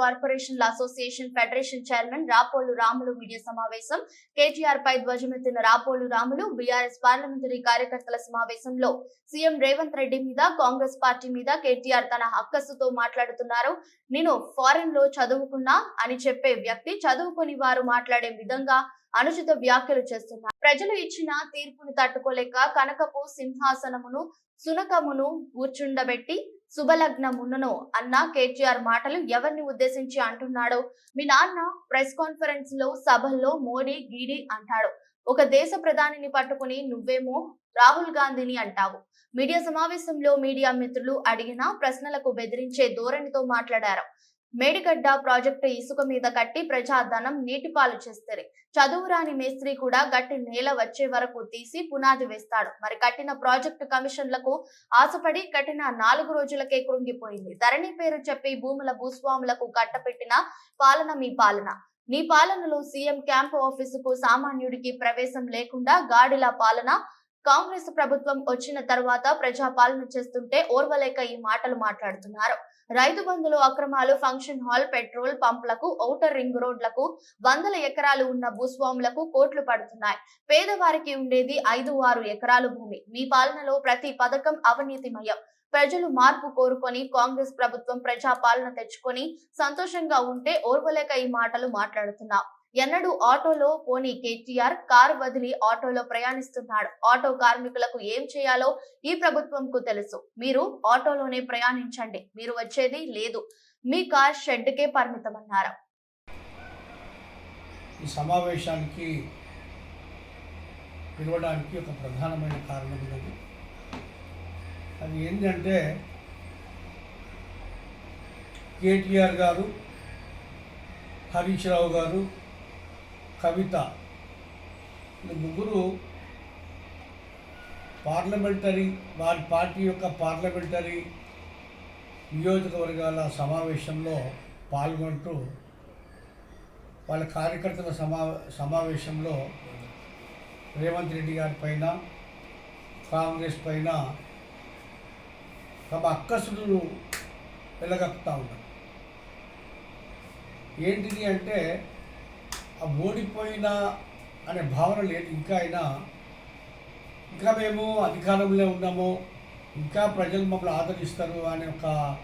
కార్పొరేషన్ల association federation chairman Rapolu Ramulu media సమావేశం. KTR పై ధ్వజమెత్తిన రాపోలు రాములు బీఆర్ఎస్ పార్లమెంటరీ కార్యకర్తల సమావేశంలో సీఎం రేవంత్ రెడ్డి మీద కాంగ్రెస్ పార్టీ మీద కేటీఆర్ తన హక్కసుతో మాట్లాడుతున్నారు. నేను ఫారెన్లో చదువుకున్నా అని చెప్పే వ్యక్తి చదువుకుని వారు మాట్లాడే విధంగా అనుచిత వ్యాఖ్యలు చేస్తున్నారు. ప్రజలు ఇచ్చిన తీర్పును తట్టుకోలేక కనకపు సింహాసనమును సునకమును కూర్చుండబెట్టి శుభలగ్నమున్నను అన్న కేటీఆర్ మాటలు ఎవరిని ఉద్దేశించి అంటున్నాడో? మీ నాన్న ప్రెస్ కాన్ఫరెన్స్లో సభల్లో మోడీ గీడి అంటాడు. ఒక దేశ ప్రధానిని పట్టుకుని నువ్వేమో రాహుల్ గాంధీని అంటావు. మీడియా సమావేశంలో మీడియా మిత్రులు అడిగిన ప్రశ్నలకు బెదిరించే ధోరణితో మాట్లాడారు. మేడిగడ్డ ప్రాజెక్టు ఇసుక మీద కట్టి ప్రజాధనం నీటిపాలు చేస్తారు. చదువురాని మేస్త్రి కూడా గట్టి నేల వచ్చే వరకు తీసి పునాది వేస్తాడు. మరి కట్టిన ప్రాజెక్టు కమిషన్లకు ఆశపడి కట్టిన నాలుగు రోజులకే కృంగిపోయింది. ధరణి పేరు చెప్పి భూముల భూస్వాములకు కట్టపెట్టిన పాలన మీ పాలన. నీ పాలనలో సీఎం క్యాంప్ ఆఫీసుకు సామాన్యుడికి ప్రవేశం లేకుండా గాడిల పాలన కాంగ్రెస్ ప్రభుత్వం వచ్చిన తర్వాత ప్రజా పాలన చేస్తుంటే ఓర్వలేక ఈ మాటలు మాట్లాడుతున్నారు. రైతు బంధులు అక్రమాలు ఫంక్షన్ హాల్ పెట్రోల్ పంపులకు ఔటర్ రింగ్ రోడ్లకు వందల ఎకరాలు ఉన్న భూస్వాములకు కోట్లు పడుతున్నాయి. పేదవారికి ఉండేది ఐదు ఆరు ఎకరాలు భూమి. మీ పాలనలో ప్రతి పథకం అవినీతిమయం. ప్రజలు మార్పు కోరుకొని కాంగ్రెస్ ప్రభుత్వం ప్రజా పాలన తెచ్చుకొని సంతోషంగా ఉంటే ఓర్వలేక ఈ మాటలు మాట్లాడుతున్నావు ఎన్నడూ ఆటోలో పోని కేటీఆర్ కారు వదిలి ఆటోలో ప్రయాణిస్తున్నాడు. ఆటో కార్మికులకు ఏం చేయాలో ఈ ప్రభుత్వంకు తెలుసు. మీరు ఆటోలోనే ప్రయాణించండి. మీరు వచ్చేది లేదు. మీ కార్ షెడ్కే పరిమితమన్నారు? ఈ సమావేశానికి పిలవడానికి ఒక ప్రధానమైన కారణం ఉన్నది. అది ఏంటంటే కేటీఆర్ గారు హరీష్ రావు గారు కవిత. ఈ ముగ్గురు పార్లమెంటరీ వారి పార్టీ యొక్క పార్లమెంటరీ నియోజకవర్గాల సమావేశంలో పాల్గొంటూ వాళ్ళ కార్యకర్తల సమా సమావేశంలో రేవంత్ రెడ్డి గారి పైన కాంగ్రెస్ పైన తమ అక్కసులు వెలగక్తా ఉన్నారు. ఏంటిది అంటే ఓడిపోయిన అనే భావన లేదు. ఇంకా అయినా ఇంకా మేము అధికారంలో ఉన్నాము. ఇంకా ప్రజలు మమ్మల్ని ఆదరిస్తారు అనే ఒక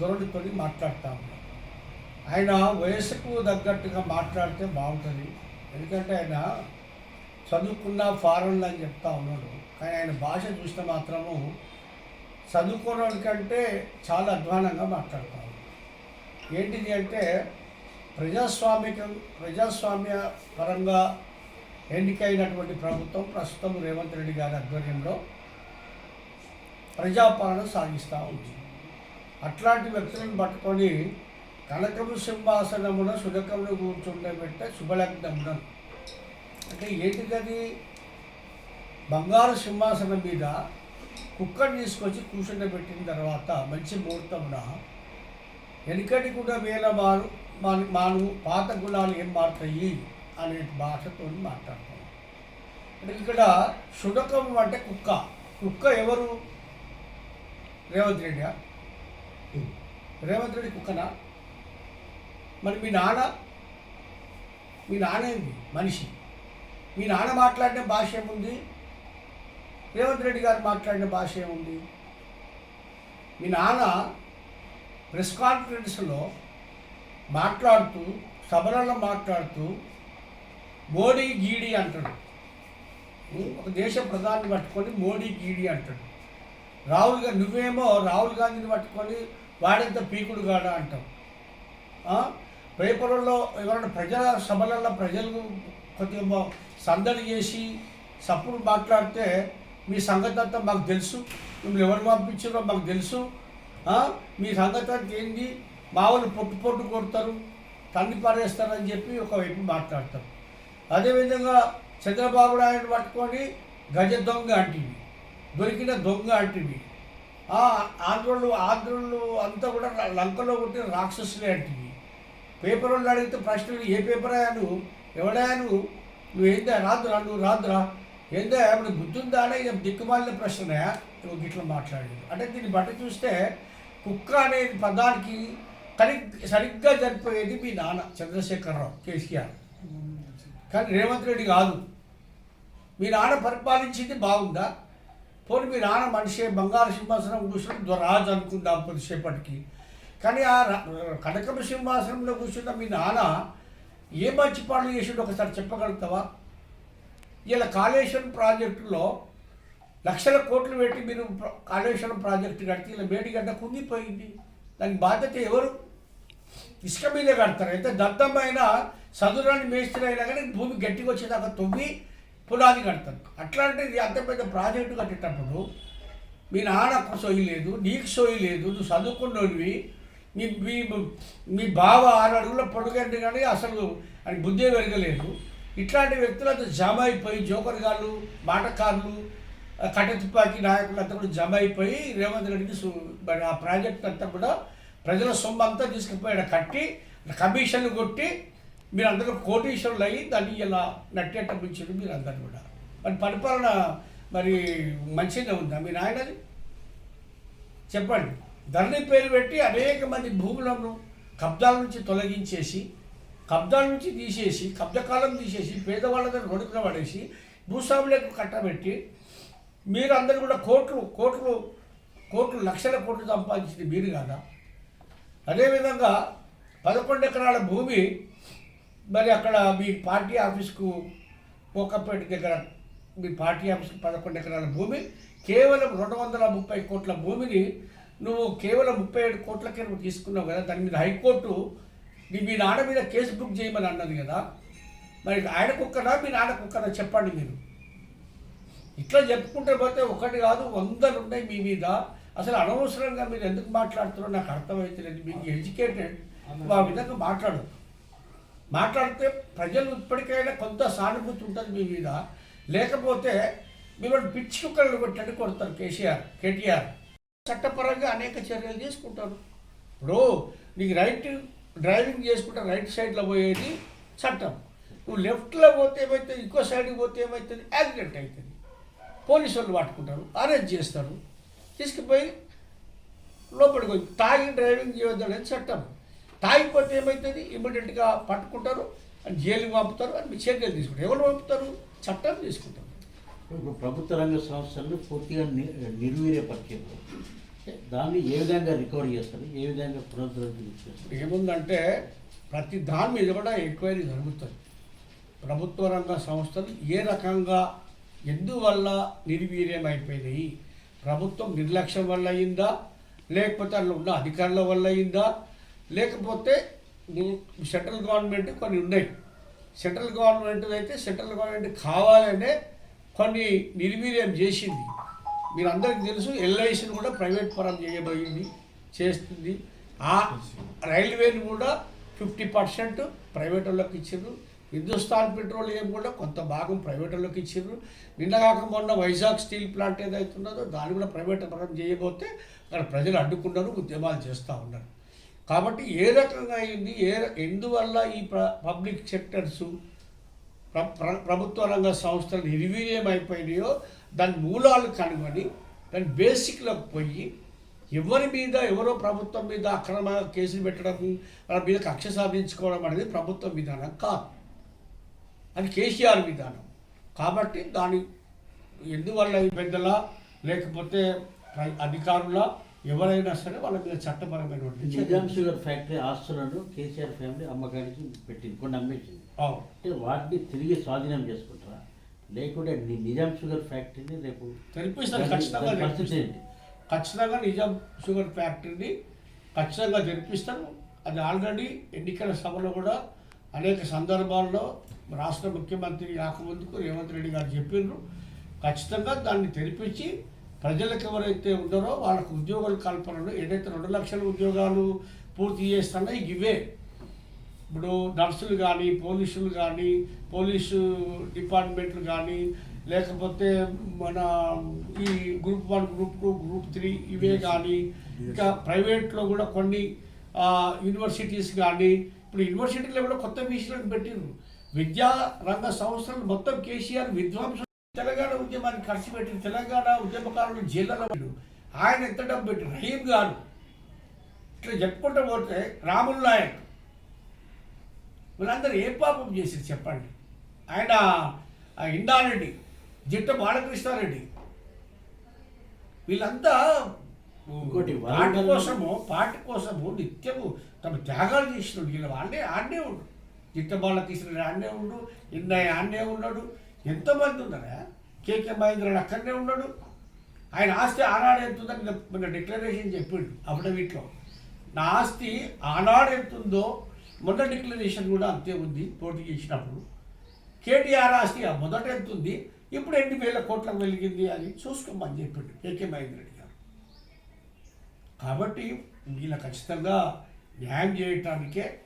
ధోరణితో మాట్లాడుతూ ఉన్నాం. ఆయన వయసుకు తగ్గట్టుగా మాట్లాడితే బాగుంటుంది. ఎందుకంటే ఆయన చదువుకున్న ఫారెన్లు అని చెప్తా ఉన్నాడు. కానీ ఆయన భాష చూస్తే మాత్రము చదువుకోవడానికంటే చాలా అధ్వానంగా మాట్లాడతాము ఏంటిది అంటే ప్రజాస్వామికం ప్రజాస్వామ్య పరంగా ఎన్నికైనటువంటి ప్రభుత్వం ప్రస్తుతం రేవంత్ రెడ్డి గారి ఆధ్వర్యంలో ప్రజాపాలన సాగిస్తూ ఉంది. అట్లాంటి వ్యక్తులను పట్టుకొని కనకము సింహాసనమున సునకమును కూర్చుండబెట్టే శుభలగ్నమున. అంటే ఏంటిది బంగారు సింహాసనం మీద కుక్కని తీసుకొచ్చి కూర్చుండబెట్టిన తర్వాత మంచి ముహూర్తమున వెనుకటి కూడా వేల మారు మాను మాను పాత గుణాలు ఏం మారుతాయి అనే భాషతో మాట్లాడుతున్నాం ఇక్కడ శునకం అంటే కుక్క. కుక్క ఎవరు? రేవంత్ రెడ్డి రేవంత్ రెడ్డి కుక్కనా? మరి మీ నాన్న? మీ నాన్న ఏంది? మనిషి. మీ నాన్న మాట్లాడిన భాష ఏముంది? రేవంత్ రెడ్డి గారు మాట్లాడిన భాష ఏముంది? మీ నాన్న ప్రెస్ కాన్ఫరెన్స్లో మాట్లాడుతూ సభలలో మాట్లాడుతూ మోడీ గీడి అంటాడు. ఒక దేశ ప్రధాని పట్టుకొని మోడీ గీడి అంటాడు. రాహుల్ గాంధీ నువ్వేమో రాహుల్ గాంధీని పట్టుకొని వాడెంత పీకుడు కాడా అంటావు. ఆ? పేపర్లలో ఎవరైనా ప్రజల సభలలో ప్రజలు కొద్దిగా సందడి చేసి సప్పుడు మాట్లాడితే మీ సంగతి అంతా మాకు తెలుసు. మిమ్మల్ని ఎవరు పంపించారో మాకు తెలుసు. మీ సంగతి ఏంటి మామూలు పొట్టు పొట్టు కొడతారు తన్ని పారేస్తారని చెప్పి ఒకవైపు మాట్లాడతారు. అదేవిధంగా చంద్రబాబు నాయుడు పట్టుకొని గజ దొంగ అంటివి దొరికిన దొంగ అంటివి. ఆంధ్రులు ఆంధ్రులు అంతా కూడా లంకలో పుట్టిన రాక్షసులే అంటివి. పేపర్ వాళ్ళు అడిగితే ప్రశ్నలు ఏ పేపర్ అయ్యాను ఎవడాను నువ్వు? ఏందా? రాదురా నువ్వు రాదురా. ఏందా? ఇప్పుడు గుర్తుందా అని ఇది దిక్కుమాలిన ప్రశ్నయా నువ్వు గిట్లా మాట్లాడేది అంటే దీన్ని బట్టి చూస్తే కుక్క అనే పదానికి సరి సరిగ్గా జరిపోయేది మీ నాన్న చంద్రశేఖరరావు కేసీఆర్. కానీ రేవంత్ రెడ్డి కాదు. మీ నాన్న పరిపాలించింది బాగుందా? పోనీ మీ నాన్న మనిషి బంగారు సింహాసనం కూర్చుని రాజు అనుకుందాం కొద్దిసేపటికి? కానీ ఆ ర- కనకమ సింహాసనంలో కూర్చున్న మీ నాన్న ఏ మంచి పనులు చేసిండో ఒకసారి చెప్పగలుగుతావా? ఇలా కాళేశ్వరం ప్రాజెక్టులో లక్షల కోట్లు పెట్టి మీరు కాళేశ్వరం ప్రాజెక్టు కడితే ఇలా మేడిగడ్డ కుంగిపోయింది. దానికి బాధ్యత ఎవరు? ఇసుక మీద కడతారు. అయితే దత్తమైన సదురాన్ని మేస్త్రి అయినా కానీ భూమి గట్టిగా వచ్చేదాకా తొవ్వి పునాది కడతారు. అట్లాంటిది అంత పెద్ద ప్రాజెక్టు కట్టేటప్పుడు మీ నాన్నకు సోయి లేదు నీకు సోయి లేదు నువ్వు చదువుకున్నవి మీ మీ మీ బావ ఆరు అడుగుల పొడుగండి కానీ అసలు అని బుద్ధి పెరగలేదు ఇట్లాంటి వ్యక్తులంతా జమ అయిపోయి జోకర్ గాళ్ళు మాటకారులు కట్టె తుపాకీ నాయకులంతా కూడా జమ అయిపోయి రేవంత్ రెడ్డికి ఆ ప్రాజెక్ట్ అంతా కూడా ప్రజల సొమ్ము అంతా తీసుకుపోయి కట్టి కమిషన్లు కొట్టి మీరు అందరూ కోటీశ్వరులు అయ్యి దాన్ని ఇలా నట్టేట ముంచారు మీరు అందరు కూడా. మరి పరిపాలన మరి మంచిగా ఉందా మీ నాయనది? చెప్పండి. ధరణి పేరు పెట్టి అనేక మంది భూములను కబ్జాల నుంచి తొలగించేసి కబ్జాల నుంచి తీసేసి కబ్జకాలం తీసేసి పేదవాళ్ళ దగ్గర రొడుకున పడేసి భూస్వాములకు కట్టబెట్టి మీరు అందరూ కూడా కోట్లు కోట్లు కోట్లు లక్షల కోట్లు సంపాదించింది మీరు కాదా? అదేవిధంగా పదకొండు ఎకరాల భూమి మరి అక్కడ మీ పార్టీ ఆఫీస్కు కోకపేట దగ్గర మీ పార్టీ ఆఫీస్కి పదకొండు ఎకరాల భూమి కేవలం రెండు వందల ముప్పై కోట్ల భూమిని నువ్వు కేవలం ముప్పై ఏడు కోట్లకే నువ్వు తీసుకున్నావు కదా దాని మీద హైకోర్టు మీ నాన్న మీద కేసు బుక్ చేయమని అన్నది కదా. మరి ఆయన కుక్కనా మీ నాన్న కుక్కనా చెప్పండి మీరు. ఇట్లా చెప్పుకుంటే పోతే ఒకటి కాదు వందలు ఉన్నాయి మీ మీద. అసలు అనవసరంగా మీరు ఎందుకు మాట్లాడుతున్నారో నాకు అర్థమవుతలేదు మీకు ఎడ్యుకేటెడ్ ఆ విధంగా మాట్లాడు మాట్లాడితే ప్రజలు ఇప్పటికైనా కొంత సానుభూతి ఉంటుంది మీ మీద. లేకపోతే మిమ్మల్ని పిచ్చి కుక్కలు కొట్టండి కొడతారు కేసీఆర్ కేటీఆర్. చట్టపరంగా అనేక చర్యలు తీసుకుంటారు. ఇప్పుడు నీకు రైట్ డ్రైవింగ్ చేసుకుంటే రైట్ సైడ్లో పోయేది చట్టం. నువ్వు లెఫ్ట్లో పోతే ఏమవుతుంది ఇంకో సైడ్కి పోతే ఏమవుతుంది యాక్సిడెంట్ అవుతుంది. పోలీసు వాళ్ళు పట్టుకుంటారు అరెస్ట్ చేస్తారు. తీసుకుపోయి లోపలికి వచ్చి తాగి డ్రైవింగ్ చేయొద్దనేది చట్టం. తాగిపోతే ఏమవుతుంది ఇమ్మీడియట్గా పట్టుకుంటారు అని జైలుకి పంపుతారు అని మీ చర్యలు తీసుకుంటారు. ఎవరు పంపుతారు? చట్టం తీసుకుంటారు. ఇప్పుడు ప్రభుత్వ రంగ సంస్థలను పూర్తిగా నిర్వీర్యపరిచారు దాన్ని ఏ విధంగా రికవర్ చేస్తారు? ఏ విధంగా పునరుద్ధరణ చేస్తారు? ఏముందంటే ప్రతి దాని మీద కూడా ఎంక్వైరీ జరుగుతుంది. ప్రభుత్వ రంగ సంస్థలు ఏ రకంగా ఎందువల్ల నిర్వీర్యం అయిపోయినాయి? ప్రభుత్వం నిర్లక్ష్యం వల్ల అయిందా? లేకపోతే అందులో ఉన్న అధికారుల వల్ల అయిందా? లేకపోతే సెంట్రల్ గవర్నమెంట్ కొన్ని ఉన్నాయి. సెంట్రల్ గవర్నమెంట్ అయితే సెంట్రల్ గవర్నమెంట్ కావాలనే కొన్ని నిర్వీర్యం చేసింది. మీరందరికీ తెలుసు ఎల్ఐసిని కూడా ప్రైవేట్ పరం చేయబోయింది చేస్తుంది. ఆ రైల్వేని కూడా ఫిఫ్టీ పర్సెంట్ ప్రైవేట్ వాళ్ళకి ఇచ్చారు. హిందుస్థాన్ పెట్రోలియం కూడా కొంత భాగం ప్రైవేట్ ఇచ్చిర్రు. నిన్న నిన్నగాక మొన్న వైజాగ్ స్టీల్ ప్లాంట్ ఏదైతే ఉన్నదో దాన్ని కూడా ప్రైవేట్ పరం చేయబోతే అక్కడ ప్రజలు అడ్డుకున్నారు ఉద్యమాలు చేస్తూ ఉన్నారు. కాబట్టి ఏ రకంగా అయింది? ఏ ఎందువల్ల ఈ పబ్లిక్ సెక్టర్సు ప్ర ప్రభుత్వ రంగ సంస్థలు నిర్వీర్యం అయిపోయినాయో దాని మూలాలు కనుగొని దాని బేసిక్లోకి పోయి ఎవరి మీద ఎవరో ప్రభుత్వం మీద అక్రమ కేసులు పెట్టడం వాళ్ళ మీద కక్ష సాధించుకోవడం అనేది ప్రభుత్వం విధానం కాదు. అది కేసీఆర్ విధానం. కాబట్టి దాని ఎందువల్ల పెద్దల లేకపోతే అధికారుల ఎవరైనా సరే వాళ్ళ మీద చట్టపరమైనటువంటి నిజాం షుగర్ ఫ్యాక్టరీ ఆస్తులను కేసీఆర్ ఫ్యామిలీ అమ్మకానికి పెట్టింది కొన్ని అమ్మేసింది. అంటే వాటిని తిరిగి స్వాధీనం చేసుకుంటారా? లేకుంటే ని- నిజాం షుగర్ ఫ్యాక్టరీని రేపు ఖచ్చితంగా ఖచ్చితంగా నిజాం షుగర్ ఫ్యాక్టరీని ఖచ్చితంగా తెరిపిస్తారు అది ఆల్రెడీ ఎన్నికల సభలో కూడా అనేక సందర్భాల్లో రాష్ట్ర ముఖ్యమంత్రి రాకముందుకు రేవంత్ రెడ్డి గారు చెప్పిండ్రు ఖచ్చితంగా దాన్ని తెరిపించి ప్రజలకు ఎవరైతే ఉన్నారో వాళ్ళకు ఉద్యోగాల కల్పనలు ఏదైతే రెండు లక్షల ఉద్యోగాలు పూర్తి చేస్తానో ఇవే. ఇప్పుడు నర్సులు కానీ పోలీసులు కానీ పోలీసు డిపార్ట్మెంట్లు కానీ లేకపోతే మన ఈ group one group two group three ఇవే కానీ ఇంకా ప్రైవేట్లో కూడా కొన్ని యూనివర్సిటీస్ కానీ ఇప్పుడు యూనివర్సిటీలో కూడా కొత్త విషయాలను పెట్టిండ్రు విద్యా రంగ సంస్థలు మొత్తం కేసీఆర్ విధ్వంసం తెలంగాణ ఉద్యమాన్ని ఖర్చు పెట్టిన తెలంగాణ ఉద్యమకారులు జైళ్ళలో ఆయన ఎంత డబ్బు పెట్టి రహీం గారు. ఇట్లా చెప్పుకుంటూ పోతే రాముల్ నాయక్. వీళ్ళందరూ ఏ పాపం చేశారు చెప్పండి? ఆయన ఆ జిట్ట బాలకృష్ణారెడ్డి. వీళ్ళంతా ఇంకోటి వరంగల్- కోసము పార్టీ కోసము నిత్యము తమ త్యాగాలు చేసినాడు. వీళ్ళు ఆడే ఆడే ఉండు. జిట్ట బాలకృష్ణుడు ఆడే ఉండు ఇన్నయ్య ఆడే ఉన్నాడు. ఎంతమంది ఉన్నారా? కేకే మహేంద్రుడు అక్కడనే ఉన్నాడు. ఆయన ఆస్తి ఆనాడు ఎంత ఉందని మొన్న డిక్లరేషన్ చెప్పిండు అఫిడవిట్లో. నా ఆస్తి ఆనాడు ఎంత ఉందో మొన్న డిక్లరేషన్ కూడా అంతే ఉంది పోటీ చేసినప్పుడు. కేటీఆర్ ఆస్తి ఆ మొదట ఎంత ఉంది? ఇప్పుడు ఎన్ని వేల కోట్లకు వెలిగింది అని చూసుకోమని చెప్పిండు కేకే మహేంద్ర రెడ్డి గారు కాబట్టి వీళ్ళ ఖచ్చితంగా న్యాయం చేయటానికే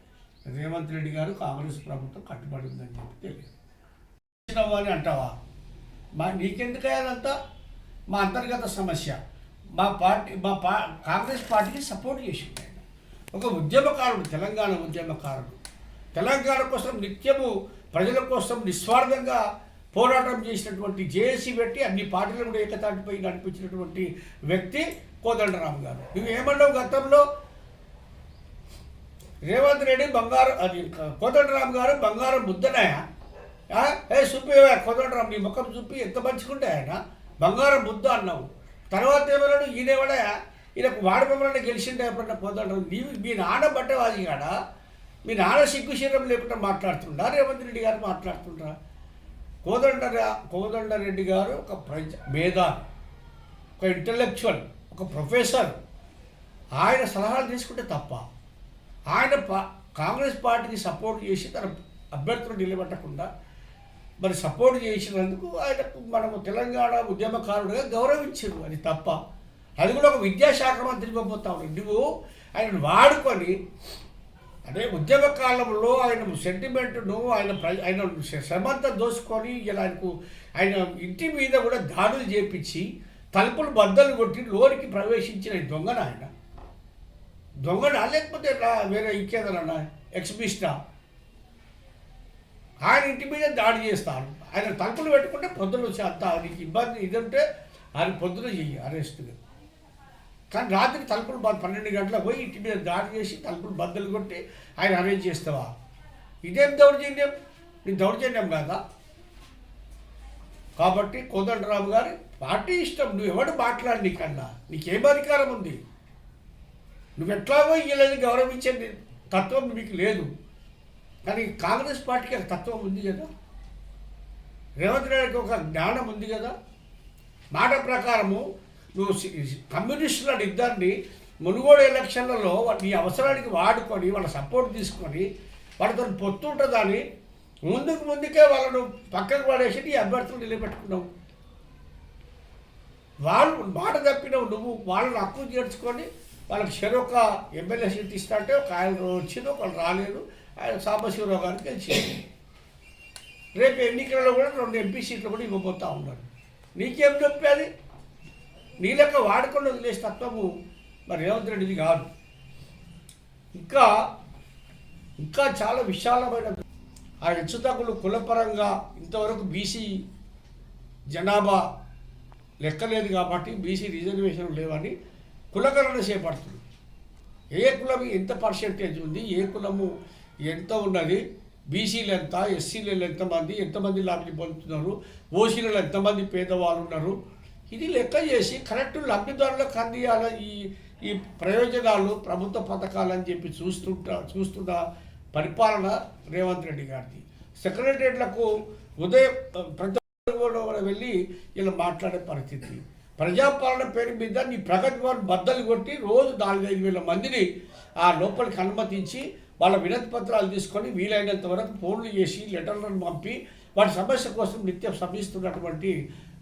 రేవంత్ రెడ్డి గారు కాంగ్రెస్ ప్రభుత్వం కట్టుబడి ఉందని చెప్పి తెలియదు. అని అంటావా? మా నీకెందుకు అదంతా మా అంతర్గత సమస్య. మా పార్టీ మా పా కాంగ్రెస్ పార్టీకి సపోర్ట్ చేసింది ఆయన. ఒక ఉద్యమకారుడు తెలంగాణ ఉద్యమకారుడు. తెలంగాణ కోసం నిత్యము ప్రజల కోసం నిస్వార్థంగా పోరాటం చేసినటువంటి జేఏసీ పెట్టి అన్ని పార్టీలు కూడా ఏకతాటిపై నడిపించినటువంటి వ్యక్తి కోదండరామ్ గారు. నువ్వు ఏమన్నావు గతంలో? రేవంత్ రెడ్డి బంగారం అది కోదండరామ్ గారు బంగారం ముద్దనాయ? ఏ చూపివా కోదండరామ్ నీ ముఖం చూపి ఎంత మంచుకుంటే ఆయన. బంగారం ముద్ద అన్నావు. తర్వాత ఏమన్నాడు? ఈయనేవాడా ఈయనకు వాడి గెలిచిండే ఎప్పుడన్నా కోదండరామ్? నీవు మీ నాన్న బట్టవాది కాడ? మీ నాన్న సిగ్గుశీరం లేకుండా మాట్లాడుతుండా? రేవంత్ రెడ్డి గారు మాట్లాడుతుండ్రా? కోదండ కోదండరెడ్డి గారు ఒక ప్రజ మేధావి ఒక ఇంటలెక్చువల్ ఒక ప్రొఫెసర్. ఆయన సలహాలు తీసుకుంటే తప్ప ఆయన పా కాంగ్రెస్ పార్టీకి సపోర్ట్ చేసి తన అభ్యర్థులు నిలబెట్టకుండా మరి సపోర్ట్ చేసినందుకు ఆయనకు మనము తెలంగాణ ఉద్యమకారుడిగా గౌరవించారు. అది తప్ప అది కూడా ఒక విద్యాశాఖ మంత్రి పంపుతావు నువ్వు ఆయన వాడుకొని అదే ఉద్యమ కాలంలో ఆయన సెంటిమెంట్ను ఆయన ప్ర- ఆయన శ్రమంతా దోసుకొని ఇలా ఆయనకు ఆయన ఇంటి మీద కూడా దాడులు చేపించి తలుపులు బద్దలు కొట్టి లోనికి ప్రవేశించిన దొంగన ఆయన దొంగన లేకపోతే వేరే ఇంకేదన్నా ఎక్స్బిస్టా? ఆయన ఇంటి మీద దాడి చేస్తారు ఆయన తలుపులు పెట్టుకుంటే పొద్దున వచ్చి అంత నీకు ఇబ్బంది ఇదంటే ఆయన పొద్దున చెయ్యి అరెస్ట్గా కానీ రాత్రి తలుపులు పన్నెండు గంటలకు పోయి ఇంటి మీద దాడి చేసి తలుపులు బద్దలు కొట్టి ఆయన అరేంజ్ చేస్తావా? ఇదేం దౌర్జన్యం? నీ దౌర్జన్యం కాదా? కాబట్టి కోదండరాము గారి పార్టీ ఇష్టం నువ్వు ఎవడు మాట్లాడి నీకన్నా? నీకేం అధికారం ఉంది? నువ్వు ఎట్లాగో గౌరవించే తత్వం మీకు లేదు. కానీ కాంగ్రెస్ పార్టీకి ఒక తత్వం ఉంది కదా? రేవంత్ రెడ్డికి ఒక జ్ఞానం ఉంది కదా? మాట ప్రకారము నువ్వు కమ్యూనిస్టుల ఇద్దరిని మునుగోడు ఎలక్షన్లలో నీ అవసరానికి వాడుకొని వాళ్ళ సపోర్ట్ తీసుకొని వాళ్ళతో పొత్తు ఉంటుందని ముందుకు ముందుకే వాళ్ళను పక్కకు పడేసి నీ అభ్యర్థులు నిలబెట్టుకున్నావు. వాళ్ళు మాట తప్పినావు నువ్వు వాళ్ళని హక్కు చేర్చుకొని వాళ్ళకి చెరొక ఎమ్మెల్యే సీట్ ఇస్తా అంటే ఒక ఆయన వచ్చింది ఒకళ్ళు రాలేదు ఆయన సాంబశివరావు గారికి గెలిచింది రేపు ఎన్నికలలో కూడా రెండు ఎంపీ సీట్లు కూడా ఇవ్వబోతా ఉన్నాడు నీకేం చెప్పేది నీ లెక్క వాడుకొని వదిలేసే తత్వము మరి రేవంత్ రెడ్డిది కాదు. ఇంకా ఇంకా చాలా విశాలమైన ఆ హెచ్చుతగ్గులు కులపరంగా ఇంతవరకు బీసీ జనాభా లెక్కలేదు కాబట్టి బీసీ రిజర్వేషన్ లేవని కులకరణ చేపడుతుంది. ఏ కులం ఎంత పర్సెంటేజ్ ఉంది ఏ కులము ఎంత ఉన్నది బీసీలు ఎంత ఎస్సీలు ఎంతమంది ఎంతమంది లబ్ధి పొందుతున్నారు ఓసీలలో ఎంతమంది పేదవాళ్ళు ఉన్నారు ఇది లెక్క చేసి కరెక్ట్ లబ్ధిదారులకు అందియాల ఈ ఈ ప్రయోజనాలు ప్రభుత్వ పథకాలు అని చెప్పి చూస్తుంటా చూస్తున్న పరిపాలన రేవంత్ రెడ్డి గారిది. సెక్రటరియట్లకు ఉదయం కూడా వెళ్ళి ఇలా మాట్లాడే పరిస్థితి. ప్రజాపాలన పేరు మీద నీ ప్రగతి భవన్ బద్దలు కొట్టి రోజు నాలుగైదు వేల మందిని ఆ లోపలికి అనుమతించి వాళ్ళ వినతి పత్రాలు తీసుకొని వీలైనంత వరకు ఫోన్లు చేసి లెటర్లను పంపి వాటి సమస్య కోసం నిత్యం శ్రమిస్తున్నటువంటి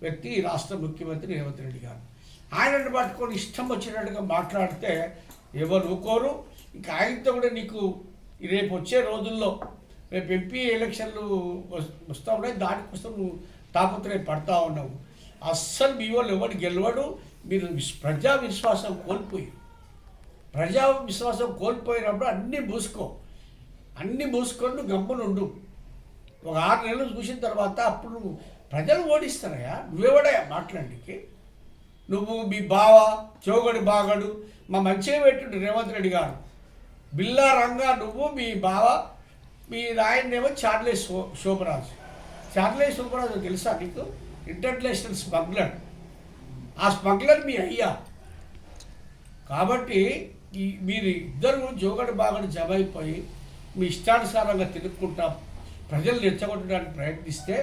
వ్యక్తి రాష్ట్ర ముఖ్యమంత్రి రేవంత్ రెడ్డి గారు. ఆయనను పట్టుకొని ఇష్టం వచ్చినట్టుగా మాట్లాడితే ఎవరు ఊకోరు. ఇంకా ఆయనతో కూడా నీకు రేపు వచ్చే రోజుల్లో రేపు ఎంపీ ఎలక్షన్లు వస్- వస్తా ఉన్నాయి. దానికోసం నువ్వు తాపత్రయం పడతా ఉన్నావు అస్సలు మీ వాళ్ళు ఎవరు గెలవడు మీరు ప్రజా విశ్వాసం కోల్పోయి ప్రజా విశ్వాసం కోల్పోయినప్పుడు అన్నీ మూసుకో. అన్నీ మూసుకొని నువ్వు గమ్మునుండు ఒక ఆరు నెలలు చూసిన తర్వాత అప్పుడు నువ్వు ప్రజలు ఓడిస్తారయ్యా? నువ్వెవడయా మాట్లాడడానికి. నువ్వు మీ బావ చోగడి బాగడు మా మంచిగా పెట్టుండు రేవంత్ రెడ్డి గారు. బిల్లా రంగా నువ్వు మీ బావ మీ నాయనేమో చార్లే శో శోభరాజు. చార్లే సుబ్బరాజు తెలుసా నీకు? ఇంటర్నేషనల్ స్మగ్లర్ ఆ స్మగ్లర్ మీ అయ్యా. కాబట్టి ఈ మీరు ఇద్దరు జోగడి బాగడి జమ అయిపోయి మీ ఇష్టానుసారంగా తిరుక్కుంటా ప్రజలు రెచ్చగొట్టడానికి ప్రయత్నిస్తే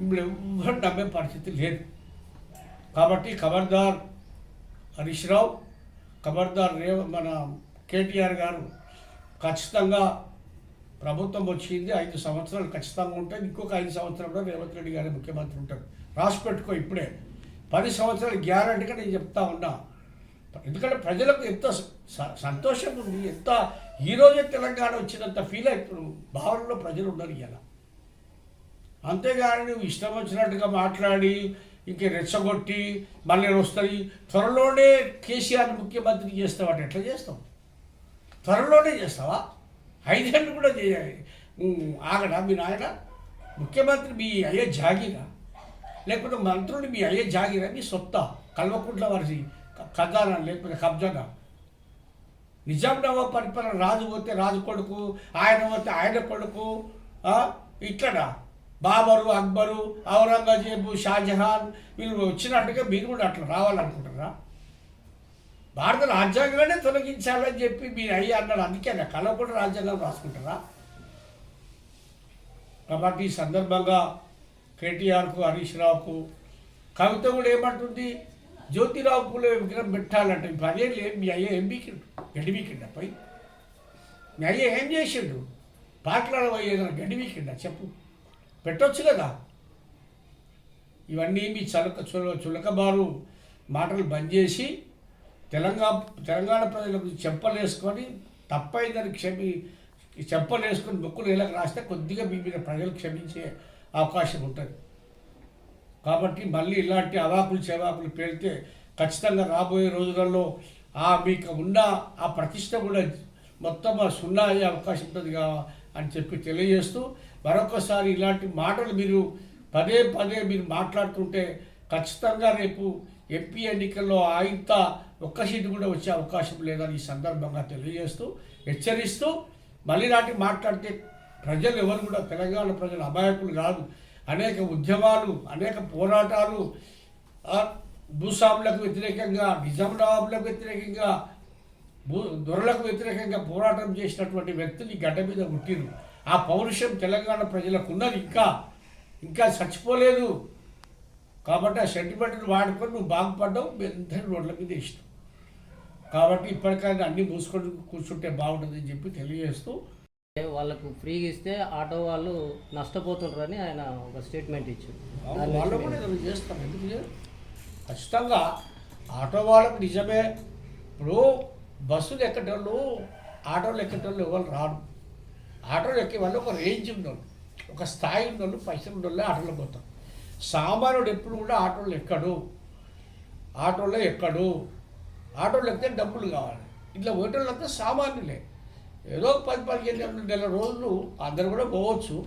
ఇప్పుడు ఎవ్వరు నమ్మే పరిస్థితి లేదు. కాబట్టి ఖబర్దార్ హరీష్ రావు ఖబర్దార్ రేవ మన కేటీఆర్ గారు ఖచ్చితంగా ప్రభుత్వం వచ్చింది ఐదు సంవత్సరాలు ఖచ్చితంగా ఉంటాయి. ఇంకొక ఐదు సంవత్సరాలు కూడా రేవంత్ రెడ్డి గారి ముఖ్యమంత్రి ఉంటారు. రాసి పెట్టుకో ఇప్పుడే. పది సంవత్సరాలు గ్యారంటీగా నేను చెప్తా ఉన్నా. ఎందుకంటే ప్రజలకు ఎంత స- సంతోషం ఉంది. ఎంత ఈరోజే తెలంగాణ వచ్చినంత ఫీల్ అవుతున్నారు భావనలో ప్రజలు ఉన్నారు ఇలా అంతేగాని నువ్వు ఇష్టం వచ్చినట్టుగా మాట్లాడి ఇంక రెచ్చగొట్టి మళ్ళీ వస్తాయి త్వరలోనే కేసీఆర్ ముఖ్యమంత్రి చేస్తావాడు ఎట్లా చేస్తావు? త్వరలోనే చేస్తావా? ఐదేళ్ళు కూడా చేయాలి. ఆగడా? మీ నాయన ముఖ్యమంత్రి మీ అయ్యే జాగిరా? లేకపోతే మంత్రులు మీ అయ్యే జాగిరా? మీ సొత్త కల్వకుంట్ల వారి ఖజానా లేకపోతే కబ్జానా? నిజాం నవాబ్ పరిపాలన? రాజు పోతే రాజు కొడుకు ఆయన పోతే ఆయన కొడుకు ఇట్లనా? బాబరు అక్బరు ఔరంగజేబు షాజహాన్ వీళ్ళు వచ్చినట్టుగా మీరు కూడా అట్లా రావాలనుకుంటారా భారత రాజ్యాంగంలోనే తొలగించాలని చెప్పి మీరు అయ్యి అన్నాడు. అందుకే నా కళ కూడా రాజ్యాంగం రాసుకుంటారా? కాబట్టి ఈ సందర్భంగా కేటీఆర్కు హరీష్ రావుకు కవిత కూడా ఏమంటుంది? జ్యోతిరావు పూలే విగ్రహం పెట్టాలంటే. అదే లేదు మీ అయ్యే ఏం బీకిండు? గడ్డి బీకిండా మీ అయ్య ఏం చేసిండు? పాటలు ఏదైనా గడ్డి బీకిండా? చెప్పు. పెట్టొచ్చు కదా? ఇవన్నీ మీ చలక చుల చులకబారు మాటలు బంద్ చేసి తెలంగాణ తెలంగాణ ప్రజలకు చెప్పలేసుకొని తప్పైందని క్షమి చెప్పలేసుకొని బుక్కులు ఇలా రాస్తే కొద్దిగా మీ మీద ప్రజలు క్షమించే అవకాశం ఉంటుంది. కాబట్టి మళ్ళీ ఇలాంటి అవాకులు చెవాకులు పేలితే ఖచ్చితంగా రాబోయే రోజులలో ఆ మీకు ఉన్న ఆ ప్రతిష్ట కూడా మొత్తం సున్నా అయ్యే అవకాశం ఉంటుంది కా అని చెప్పి తెలియజేస్తూ మరొకసారి ఇలాంటి మాటలు మీరు పదే పదే మీరు మాట్లాడుతుంటే ఖచ్చితంగా రేపు ఎంపీ ఎన్నికల్లో ఆయంత ఒక్క సీటు కూడా వచ్చే అవకాశం లేదని ఈ సందర్భంగా తెలియజేస్తూ హెచ్చరిస్తూ మళ్ళీ నాటి మాట్లాడితే ప్రజలు ఎవరు కూడా తెలంగాణ ప్రజలు అమాయకులు కాదు. అనేక ఉద్యమాలు అనేక పోరాటాలు భూస్వాములకు వ్యతిరేకంగా నిజాం నవాబులకు వ్యతిరేకంగా భూ దొరలకు వ్యతిరేకంగా పోరాటం చేసినటువంటి వ్యక్తులు ఈ గడ్డ మీద పుట్టిరు ఆ పౌరుషం తెలంగాణ ప్రజలకు ఉన్నది ఇంకా. ఇంకా చచ్చిపోలేదు. కాబట్టి ఆ సెంటిమెంట్ని వాడుకొని నువ్వు బాగుపడ్డావు అందరి రోడ్ల మీద ఇష్టం కాబట్టి ఇప్పటికైనా అన్నీ మూసుకొని కూర్చుంటే బాగుంటుందని చెప్పి తెలియజేస్తూ వాళ్ళకు ఫ్రీగా ఇస్తే ఆటో వాళ్ళు నష్టపోతుంటారని ఆయన ఒక స్టేట్మెంట్ ఇచ్చారు వాళ్ళు కూడా ఏదైనా చేస్తాం ఎందుకు? ఖచ్చితంగా ఆటో వాళ్ళకు నిజమే. ఇప్పుడు బస్సులు ఎక్కేటోళ్ళు ఆటోలు ఎక్కేటోళ్ళు ఎవరు రారు. ఆటోలు ఎక్కే వాళ్ళు ఒక రేంజ్ ఉన్నోళ్ళు ఒక స్థాయి ఉన్నోళ్ళు పైసలు ఉన్నోళ్ళే ఆటోలో పోతారు. సామాన్యుడు ఎప్పుడు కూడా ఆటోలు ఎక్కడు. ఆటోలో ఎక్కడు. ఆటోలు ఎక్కితే డబ్బులు కావాలి. ఇట్లా పోయేటోళ్ళంతా సామాన్యులే. ఏదో పది పదిహేను నెల రోజులు అందరు కూడా పోవచ్చు.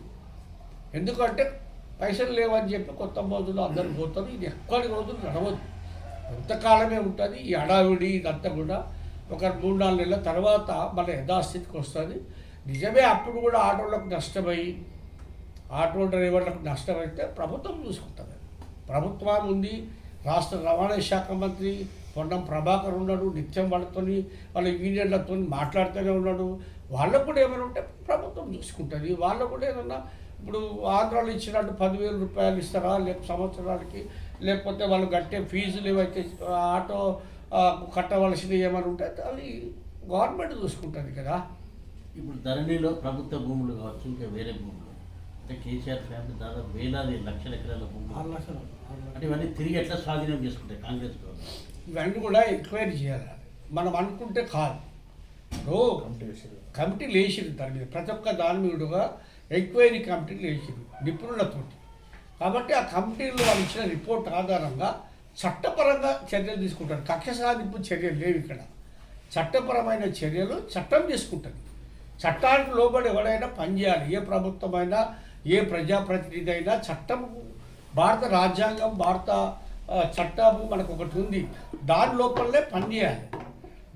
ఎందుకంటే పైసలు లేవని చెప్పి కొత్త మోజులు అందరూ పోతారు. ఇది ఎక్కువ రోజులు నడవద్దు కొంతకాలమే ఉంటుంది ఈ అడావిడి ఇదంతా కూడా. ఒక మూడు నాలుగు నెలల తర్వాత మన యథాస్థితికి వస్తుంది. నిజమే అప్పుడు కూడా ఆటోలకు నష్టమై ఆటో డ్రైవర్లకు నష్టం అయితే ప్రభుత్వం చూసుకుంటుంది. ప్రభుత్వం ఉంది రాష్ట్ర రవాణా శాఖ మంత్రి పొన్నం ప్రభాకర్ ఉన్నాడు నిత్యం వాళ్ళతో వాళ్ళ యూనియన్లతో మాట్లాడుతూనే ఉన్నాడు. వాళ్ళకు కూడా ఏమైనా ఉంటే ప్రభుత్వం చూసుకుంటుంది. వాళ్ళకు కూడా ఏదన్నా ఇప్పుడు ఆంధ్రాలో ఇచ్చినట్టు పదివేల రూపాయలు ఇస్తారా? లేకపోతే సంవత్సరాలకి లేకపోతే వాళ్ళు కట్టే ఫీజులు ఏవైతే ఆటో కట్టవలసినవి ఏమైనా ఉంటే అవి గవర్నమెంట్ చూసుకుంటుంది కదా. ఇప్పుడు ధరణిలో ప్రభుత్వ భూములు కావచ్చు ఇంకా వేరే భూములు అంటే కేసీఆర్ ఫ్యామిలీ దాదాపు వేలాది లక్షల ఎకరాల భూములు అంటే ఇవన్నీ తిరిగి ఎట్లా స్వాధీనం చేసుకుంటాయి కాంగ్రెస్ ఇవన్నీ కూడా ఎంక్వైరీ చేయాలి. మనం అనుకుంటే కాదు. ఇప్పుడు కమిటీలు వేసింది దాని మీద. ప్రతి ఒక్క దాని మీదుగా ఎంక్వైరీ కమిటీలు వేసింది నిపుణులతోటి కాబట్టి ఆ కమిటీలు వాళ్ళు ఇచ్చిన రిపోర్ట్ ఆధారంగా చట్టపరంగా చర్యలు తీసుకుంటారు. కక్ష సాధింపు చర్యలు లేవు ఇక్కడ. చట్టపరమైన చర్యలు చట్టం తీసుకుంటుంది. చట్టానికి లోబడి ఎవడైనా పనిచేయాలి. ఏ ప్రభుత్వమైనా ఏ ప్రజాప్రతినిధి అయినా చట్టం భారత రాజ్యాంగం భారత చట్టము మనకు ఒకటి ఉంది. దాని లోపలనే పనిచేయాలి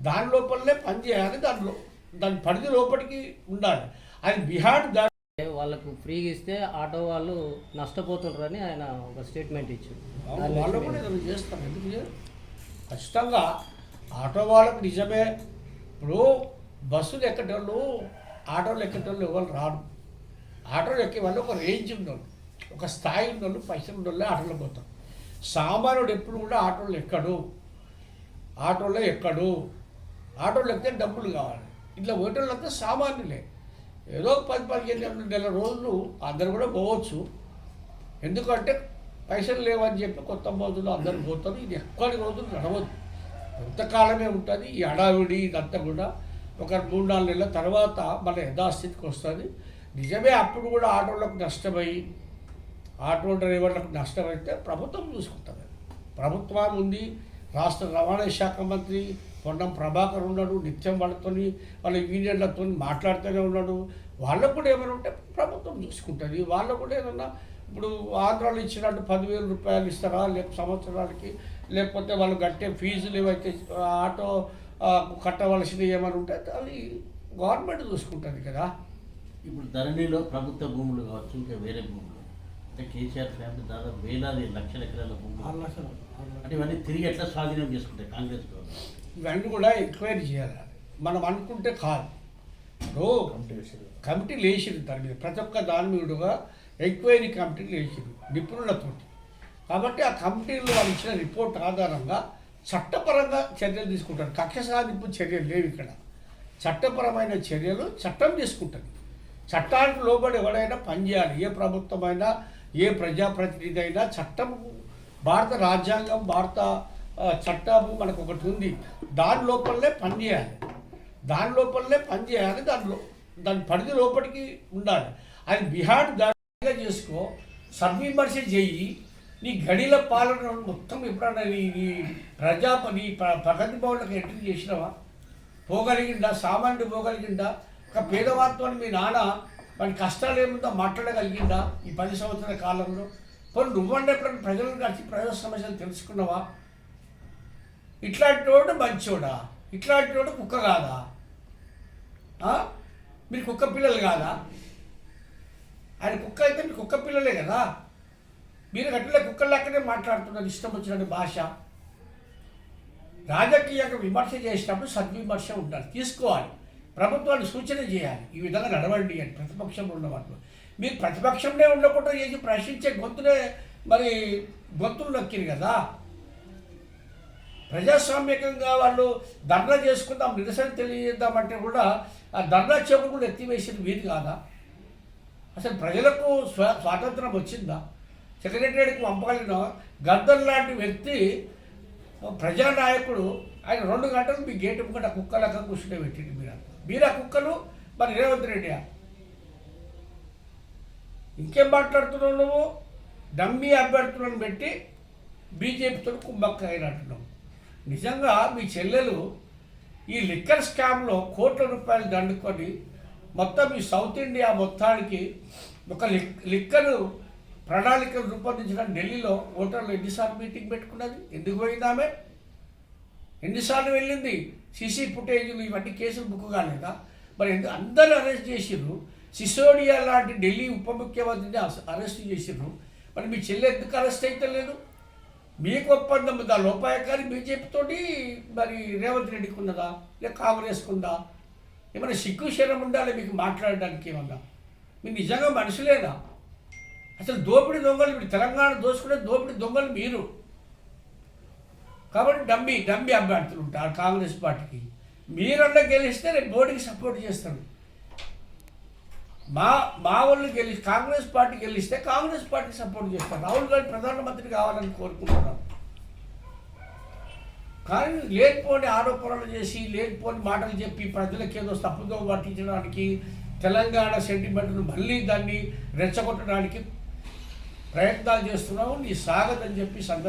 దాని లోపలనే పనిచేయాలి దానిలో దాని పరిధి లోపలికి ఉండాలి. అది బిహార్ దాని వాళ్ళకు ఫ్రీగా ఇస్తే ఆటో వాళ్ళు నష్టపోతుంటారని ఆయన ఒక స్టేట్మెంట్ ఇచ్చారు. వాళ్ళు కూడా చేస్తారు. ఎందుకు ఖచ్చితంగా ఆటో వాళ్ళకు నిజమే. ఇప్పుడు బస్సులు ఎక్కేటోళ్ళు ఆటోలు ఎక్కేటోళ్ళు ఎవరు రాడు ఆటోలు ఎక్కే వాళ్ళు ఒక రేంజ్ ఉన్నోళ్ళు ఒక స్థాయి ఉన్నోళ్ళు పైసలు ఉన్నోళ్ళే ఆటోలో పోతారు. సామాన్యుడు ఎప్పుడు కూడా ఆటోలు ఎక్కడు. ఆటోలో ఎక్కడు. ఆటోలు ఎక్కితే డబ్బులు కావాలి. ఇట్లా పోయేటోళ్ళంతా సామాన్యులే. ఏదో పది పదిహేను నెల రోజులు అందరు కూడా పోవచ్చు. ఎందుకంటే పైసలు లేవని చెప్పి కొత్త మోజులు అందరు పోతారు. ఇది ఎక్కువ రోజులు నడవద్దు కొంతకాలమే ఉంటుంది ఈ హడావిడి ఇదంతా కూడా. ఒక మూడు నాలుగు నెలల తర్వాత మన యథాస్థితికి వస్తుంది. నిజమే అప్పుడు కూడా ఆటోలకు నష్టమై ఆటో డ్రైవర్లకు నష్టమైతే ప్రభుత్వం చూసుకుంటుంది. ప్రభుత్వం ఉంది రాష్ట్ర రవాణా శాఖ మంత్రి పొన్నం ప్రభాకర్ ఉన్నాడు నిత్యం వాళ్ళతోని వాళ్ళ యూనియన్లతో మాట్లాడుతూనే ఉన్నాడు. వాళ్ళకు కూడా ఏమైనా ఉంటే ప్రభుత్వం చూసుకుంటుంది. వాళ్ళకు కూడా ఏదన్నా ఇప్పుడు ఆంధ్రాలో ఇచ్చినట్టు పదివేల రూపాయలు ఇస్తారా లేక సంవత్సరాలకి లేకపోతే వాళ్ళు కట్టే ఫీజులు ఏవైతే ఆటో కట్టవలసినవి ఏమైనా ఉంటే అది గవర్నమెంట్ చూసుకుంటుంది కదా. ఇప్పుడు ధరణిలో ప్రభుత్వ భూములు కావచ్చు ఇంకా వేరే భూములు. అంటే కేసీఆర్ ఫ్యామిలీ దాదాపు వేలాది లక్షల ఎకరాల భూములు. అంటే ఇవన్నీ తిరిగి ఎట్లా స్వాధీనం చేసుకుంటాయి కాంగ్రెస్ గవర్నమెంట్? ఇవన్నీ కూడా ఎంక్వైరీ చేయాలి. మనం అనుకుంటే కాదు. ఇప్పుడు కమిటీలు వేసిరు. దాని మీద ప్రతి ఒక్క దాని మీదుగా ఎంక్వైరీ కమిటీలు వేసిరు నిపుణులతో కాబట్టి ఆ కమిటీలు వాళ్ళు ఇచ్చిన రిపోర్ట్ ఆధారంగా చట్టపరంగా చర్యలు తీసుకుంటారు. కక్ష సాధింపు చర్యలు లేవు ఇక్కడ. చట్టపరమైన చర్యలు చట్టం తీసుకుంటుంది చట్టానికి లోబడి ఎవడైనా పనిచేయాలి ఏ ప్రభుత్వమైనా ఏ ప్రజాప్రతినిధి అయినా చట్టం భారత రాజ్యాంగం భారత చట్టము మనకు ఒకటి ఉంది. దాని లోపలనే పనిచేయాలి దాని లోపలనే పనిచేయాలి దానిలో దాని పరిధి లోపలికి ఉండాలి. అది బిహార్ దానిగా చేసుకో. సద్విమర్శ చేయి. నీ గడిల పాలన మొత్తం ఎప్పుడన్నా నీ నీ ప్రజా నీ ప్రగతి భవన్లకు ఎంట్రీ చేసినావా? పోగలిగిందా? సామాన్యుడు పోగలిగిందా? పేదవారితో మీ నాన్న వాడి కష్టాలు ఏముందో మాట్లాడగలిగిందా ఈ పది సంవత్సరాల కాలంలో? కొన్ని నువ్వంటే ప్రజలను కలిసి ప్రజల సమస్యలు తెలుసుకున్నావా? ఇట్లాంటి వాడు మంచోడా? ఇట్లాంటి వాడు కుక్క కాదా? మీరు కుక్క పిల్లలు కాదా? ఆయన కుక్క అయితే మీరు కుక్క పిల్లలే కదా? మీరు గట్టిలో కుక్కలెక్కనే మాట్లాడుతున్నారు ఇష్టం వచ్చినట్టు భాష. రాజకీయంగా విమర్శ చేసినప్పుడు సద్విమర్శ ఉండాలి. తీసుకోవాలి. ప్రభుత్వాన్ని సూచన చేయాలి. ఈ విధంగా నడవండి అని ప్రతిపక్షంలో ఉన్నవాళ్ళు. మీరు ప్రతిపక్షంలో ఉండకుండా ఏది ప్రశ్నించే గొంతులే మరి గొంతులు నొక్కిరు కదా. ప్రజాస్వామ్యకంగా వాళ్ళు ధర్నా చేసుకుందాం నిరసన తెలియజేద్దామంటే కూడా ఆ ధర్నా చెవులు కూడా ఎత్తివేసేది వీధి కాదా? అసలు ప్రజలకు స్వా స్వాతంత్రం వచ్చిందా? సెక్రటరీకి పంపగలిగిన గద్దర్ లాంటి వ్యక్తి ప్రజానాయకుడు ఆయన రెండు గంటలు మీ గేటు కూడా కుక్క లెక్క కూర్చుంటే పెట్టింది మీరు మీరు కుక్కలు? మరి రేవంత్ రెడ్డి ఇంకేం మాట్లాడుతున్నావు నువ్వు? డమ్మీ అభ్యర్థులను పెట్టి బీజేపీతో కుంభక్క అయినట్టున్నావు నిజంగా మీ చెల్లెలు ఈ లిక్కర్ స్కామ్లో కోట్ల రూపాయలు దండుకొని మొత్తం ఈ సౌత్ ఇండియా మొత్తానికి ఒక లిక్ లిక్కర్ ప్రణాళికను రూపొందించిన ఢిల్లీలో ఓటర్లు ఎన్నిసార్లు మీటింగ్ పెట్టుకున్నది? ఎందుకు పోయింది ఎన్నిసార్లు వెళ్ళింది? సీసీ ఫుటేజీలు ఇవన్నీ కేసులు బుక్ కాలేదా? మరి ఎందుకు అందరూ అరెస్ట్ చేసిర్రు. సిసోడియా లాంటి ఢిల్లీ ఉప ముఖ్యమంత్రిని అరెస్ట్ చేసిర్రు. మరి మీ చెల్లె ఎందుకు అరెస్ట్ అయితే లేదు మీకు ఒప్పందం ఉందా? లోపాయకారి బీజేపీతోటి మరి రేవంత్ రెడ్డికి ఉన్నదా? లేక కాంగ్రెస్కి ఉందా? ఏమైనా సిగ్గు శరం ఉండాలి మీకు మాట్లాడడానికి ఏమన్నా? మీరు నిజంగా మనుషులేనా? అసలు దోపిడీ దొంగలు ఇప్పుడు తెలంగాణ దోచుకునే దోపిడీ దొంగలు మీరు. కాబట్టి డమ్మి డమ్మి అభ్యర్థులు ఉంటారు కాంగ్రెస్ పార్టీకి. మీరన్నా గెలిస్తే నేను మోడీకి సపోర్ట్ చేస్తాను మా మా వాళ్ళు గెలి కాంగ్రెస్ పార్టీ గెలిస్తే కాంగ్రెస్ పార్టీకి సపోర్ట్ చేస్తారు. రాహుల్ గాంధీ ప్రధానమంత్రి కావాలని కోరుకుంటున్నాను కానీ లేనిపోని ఆరోపణలు చేసి లేనిపోని మాటలు చెప్పి ప్రజలకు ఏదో తప్పుదో పట్టించడానికి తెలంగాణ సెంటిమెంట్ను మళ్ళీ దాన్ని రెచ్చగొట్టడానికి ప్రయత్నాలు చేస్తున్నావు. నీ సాగదని చెప్పి సందర్భం